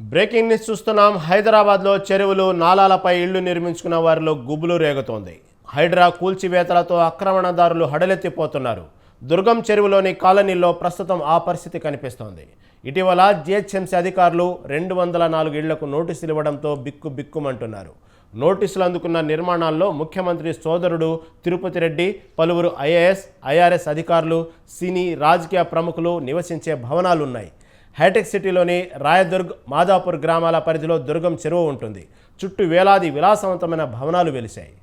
Breaking news చూస్తున్నాం. హైదరాబాద్లో చెరువులు నాలాలపై ఇళ్ళు నిర్మించుకున్న వారిలో గుబులు రేగుతోంది. హైడ్రా కూల్చివేతలతో ఆక్రమణదారులు హడలెత్తిపోతున్నారు. దుర్గం చెరువులోని కాలనీల్లో ప్రస్తుతం ఆ పరిస్థితి కనిపిస్తోంది. ఇటీవల జిహెచ్ఎంసీ అధికారులు రెండు వందల నాలుగు ఇళ్ళకు నోటీసులు ఇవ్వడంతో బిక్కు బిక్కుమంటున్నారు. నోటీసులు అందుకున్న నిర్మాణాల్లో ముఖ్యమంత్రి సోదరుడు తిరుపతి రెడ్డి పలువురు ఐఏఎస్ ఐఆర్ఎస్ అధికారులు సినీ రాజకీయ ప్రముఖులు నివసించే భవనాలున్నాయి. హైటెక్ సిటీలోని రాయదుర్గ్ మాదాపూర్ గ్రామాల పరిధిలో దుర్గం చెరువు ఉంటుంది. చుట్టూ వేలాది విలాసవంతమైన భవనాలు వెలిశాయి.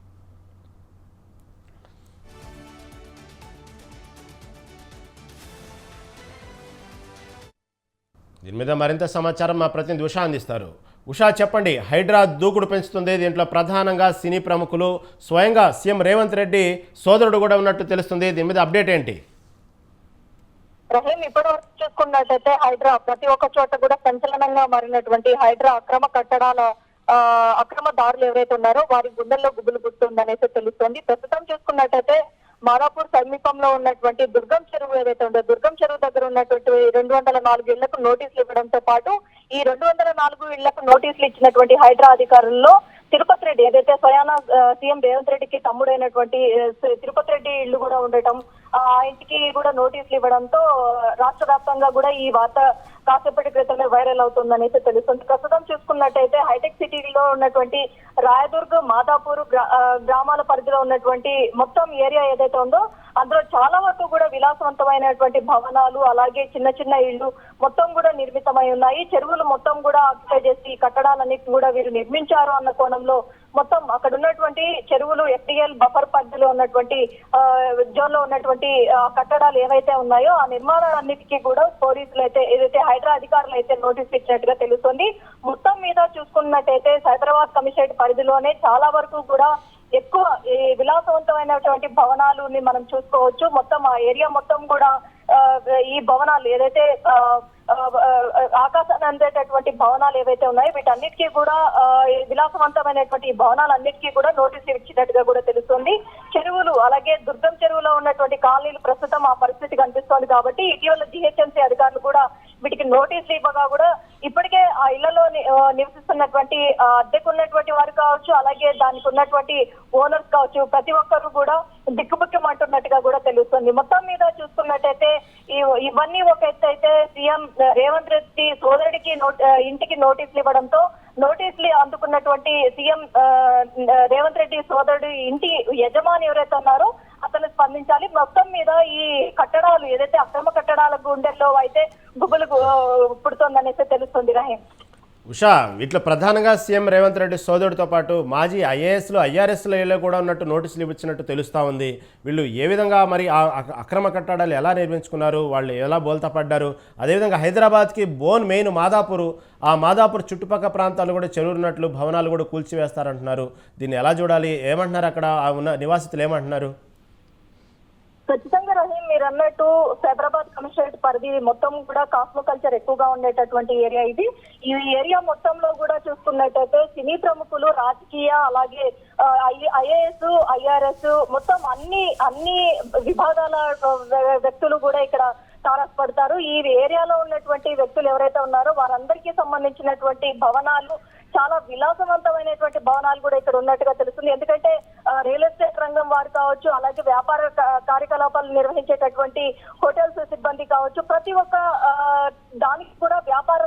దీని మీద మరింత సమాచారం మా ప్రతినిధి ఉషా అందిస్తారు. ఉషా చెప్పండి హైడ్రా దూకుడు పెంచుతుంది. దీంట్లో ప్రధానంగా సినీ ప్రముఖులు స్వయంగా సీఎం రేవంత్ రెడ్డి సోదరుడు కూడా ఉన్నట్టు తెలుస్తుంది. దీని మీద అప్డేట్ ఏంటి? రహీం ఇప్పటి వరకు చూసుకున్నట్టయితే హైడ్రా ప్రతి ఒక్క చోట కూడా సంచలనంగా మారినటువంటి హైడ్రా అక్రమ కట్టడాల అక్రమ దారులు ఎవరైతే ఉన్నారో వారి గుండెల్లో గుబులు గుర్తుందనేసి తెలుస్తోంది. ప్రస్తుతం చూసుకున్నట్టయితే మారాపూర్ సమీపంలో ఉన్నటువంటి దుర్గం చెరువు ఏదైతే ఉందో దుర్గం చెరువు దగ్గర ఉన్నటువంటి రెండు వందల నాలుగు ఇళ్ళకు నోటీసులు ఇవ్వడంతో పాటు ఈ రెండు వందల నాలుగు ఇళ్ళకు నోటీసులు ఇచ్చినటువంటి హైడ్రా అధికారుల్లో తిరుపతి రెడ్డి ఏదైతే స్వయాన సీఎం రేవంత్ రెడ్డికి తమ్ముడైనటువంటి తిరుపతి రెడ్డి ఇల్లు కూడా ఉండటం ఇంటికి కూడా నోటీసులు ఇవ్వడంతో రాష్ట్ర వ్యాప్తంగా కూడా ఈ వార్త కాసేపటి క్రితమే వైరల్ అవుతుందనేసి తెలుస్తుంది. ప్రస్తుతం చూసుకున్నట్టయితే హైటెక్ సిటీలో ఉన్నటువంటి రాయదుర్గ్ మాదాపూర్ గ్రా- గ్రామాల పరిధిలో ఉన్నటువంటి మొత్తం ఏరియా ఏదైతే ఉందో అందులో చాలా వరకు కూడా విలాసవంతమైనటువంటి భవనాలు అలాగే చిన్న చిన్న ఇళ్ళు మొత్తం కూడా నిర్మితమై ఉన్నాయి. చెరువులు మొత్తం కూడా ఆక్యుపై చేసి కట్టడాలన్నిటి కూడా వీరు నిర్మించారు అన్న కోణంలో మొత్తం అక్కడ ఉన్నటువంటి చెరువులు ఎఫ్డిఎల్ బఫర్ పరిధిలో ఉన్నటువంటి ఆ, జోన్లో ఉన్నటువంటి కట్టడాలు ఏవైతే ఉన్నాయో ఆ నిర్మాణాలన్నిటికీ కూడా పోలీసులు అయితే ఏదైతే హైడ్రా అధికారులు అయితే నోటీస్ ఇచ్చినట్టుగా తెలుస్తుంది. మొత్తం మీద చూసుకున్నట్టయితే సైబరాబాద్ కమిషనరేట్ పరిధిలోనే చాలా వరకు కూడా ఎక్కువ ఈ విలాసవంతమైనటువంటి భవనాలు మనం చూసుకోవచ్చు. మొత్తం ఆ ఏరియా మొత్తం కూడా ఈ భవనాలు ఏదైతే ఆకాశాన్ని అందేటటువంటి భవనాలు ఏవైతే ఉన్నాయో వీటన్నిటికీ కూడా ఆ, విలాసవంతమైనటువంటి భవనాలన్నిటికీ కూడా నోటీసులు ఇచ్చినట్టుగా కూడా తెలుస్తుంది. చెరువులు అలాగే దుర్గం చెరువులో ఉన్నటువంటి కాలనీలు ప్రస్తుతం ఆ పరిస్థితి కనిపిస్తోంది కాబట్టి ఇటీవల జిహెచ్ఎంసీ అధికారులు కూడా వీటికి నోటీసులు ఇవ్వగా కూడా ఇప్పటికే ఆ ఇళ్ళలో నివసిస్తున్నటువంటి అద్దెకున్నటువంటి అద్దెకు ఉన్నటువంటి వారు కావచ్చు అలాగే దానికి ఉన్నటువంటి ఓనర్స్ కావచ్చు ప్రతి ఒక్కరు కూడా దిక్కుబుక్కమంటున్నట్టుగా కూడా తెలుస్తుంది. మొత్తం మీద చూసుకున్నట్టయితే ఇవన్నీ ఒక ఎత్తు అయితే సీఎం రేవంత్ రెడ్డి సోదరుడికి నోట్- ఇంటికి నోటీసులు ఇవ్వడంతో నోటీసులు అందుకున్నటువంటి సీఎం రేవంత్ రెడ్డి సోదరుడు ఇంటి యజమాని ఎవరైతే ఉన్నారో అతను స్పందించాలి. మొత్తం మీద ఈ కట్టడాలు ఏదైతే అక్రమ కట్టడాల గుండెల్లో అయితే గుబులు పుడుతోందనేసి తెలుస్తుంది రహీం. ఉషా వీటిలో ప్రధానంగా సీఎం రేవంత్ రెడ్డి సోదరుడితో పాటు మాజీ ఐఏఎస్లు ఐఆర్ఎస్లో కూడా ఉన్నట్టు నోటీసులు ఇవ్వచ్చినట్టు తెలుస్తూ ఉంది. వీళ్ళు ఏ విధంగా మరి ఆ అక్రమ కట్టడాలు ఎలా నిర్మించుకున్నారు? వాళ్ళు ఎలా బోల్తా పడ్డారు అదేవిధంగా హైదరాబాద్కి బోన్ మెయిన్ మాదాపూర్ ఆ మాదాపూర్ చుట్టుపక్కల ప్రాంతాలు కూడా చెరువున్నట్లు భవనాలు కూడా కూల్చివేస్తారంటున్నారు. దీన్ని ఎలా చూడాలి? ఏమంటున్నారు అక్కడ? ఆ ఉన్న నివాసితులు ఏమంటున్నారు? ఖచ్చితంగా రహీం మీరు అన్నట్టు సైబరాబాద్ కమిషనరేట్ పరిధి మొత్తం కూడా కాస్మోకల్చర్ ఎక్కువగా ఉండేటటువంటి ఏరియా ఇది. ఈ ఏరియా మొత్తంలో కూడా చూసుకున్నట్టయితే సినీ ప్రముఖులు రాజకీయ అలాగే ఐఏఎస్ ఐఆర్ఎస్ మొత్తం అన్ని అన్ని విభాగాల వ్య- వ్యక్తులు కూడా ఇక్కడ తారసపడతారు. ఈ ఏరియాలో ఉన్నటువంటి వ్యక్తులు ఎవరైతే ఉన్నారో వారందరికీ సంబంధించినటువంటి భవనాలు చాలా విలాసవంతమైనటువంటి భవనాలు కూడా ఇక్కడ ఉన్నట్టుగా తెలుస్తుంది. ఎందుకంటే రియల్ ఎస్టేట్ రంగం వారు కావచ్చు అలాగే వ్యాపార కార్యకలాపాలు నిర్వహించేటటువంటి హోటల్స్ సిబ్బంది కావచ్చు ప్రతి ఒక్క ఆ, దానికి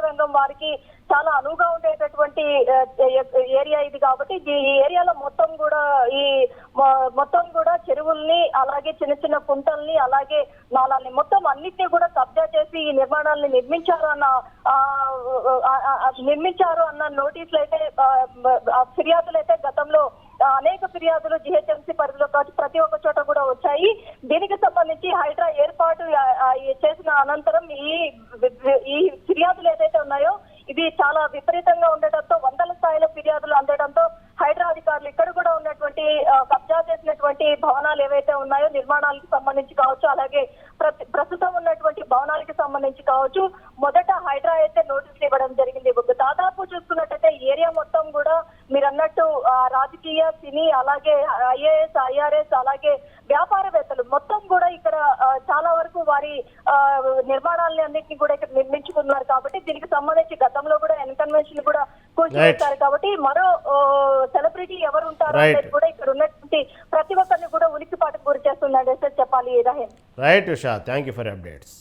రంగం వారికి చాలా అనువుగా ఉండేటటువంటి ఏరియా ఇది కాబట్టి ఈ ఏరియాలో మొత్తం కూడా ఈ మొత్తం కూడా చెరువుల్ని అలాగే చిన్న చిన్న కుంటల్ని అలాగే నాళాల్ని మొత్తం అన్నిటినీ కూడా కబ్జా చేసి ఈ నిర్మాణాలని నిర్మించారు అన్న ఆ, నిర్మించారు అన్న నోటీసులు అయితే ఫిర్యాదులు అయితే గతంలో అనేక ఫిర్యాదులు జిహెచ్ఎంసీ పరిధిలో కావచ్చు ప్రతి ఒక్క చోట కూడా వచ్చాయి దీనికి సంబంధించి హైడ్రా ఏర్పాటు ఆ, ఆ, చేసిన అనంతరం ఈ ఈ ఫిర్యాదులు ఏదైతే ఉన్నాయో ఇది చాలా విపరీతంగా ఉండటంతో వందల స్థాయిలో ఫిర్యాదులు అందడంతో హైడ్రా అధికారులు ఇక్కడ కూడా ఉన్నటువంటి కబ్జా చేసినటువంటి భవనాలు ఏవైతే ఉన్నాయో నిర్మాణాలకు సంబంధించి కావచ్చు అలాగే ప్రతి- ప్రస్తుతం ఉన్నటువంటి భవనాలకి సంబంధించి కావచ్చు మొదట హైడ్రా అయితే నోటీసులు ఇవ్వడం జరిగింది. దాదాపు చూసుకున్నట్టయితే ఏరియా మొత్తం కూడా మీరు అన్నట్టు రాజకీయ సినీ అలాగే ఐఏఎస్ ఐఆర్ఎస్ అలాగే వ్యాపారవేత్తలు మొత్తం కూడా ఇక్కడ చాలా వరకు వారి ఆ, నిర్మాణాలని అన్నింటినీ కూడా ఇక్కడ నిర్మించుకున్నారు దీనికి సంబంధించి గతంలో కూడా ఎన్కన్వెన్షన్ కూల్చివేశారు కాబట్టి మరో సెలబ్రిటీ ఎవరు ఉంటారు. అనేది కూడా ఇక్కడ ఉన్నటువంటి ప్రతి ఒక్కరిని కూడా ఉలిక్కిపాటుకు గురి సార్ చెప్పాలి right Usha. Thank you for updates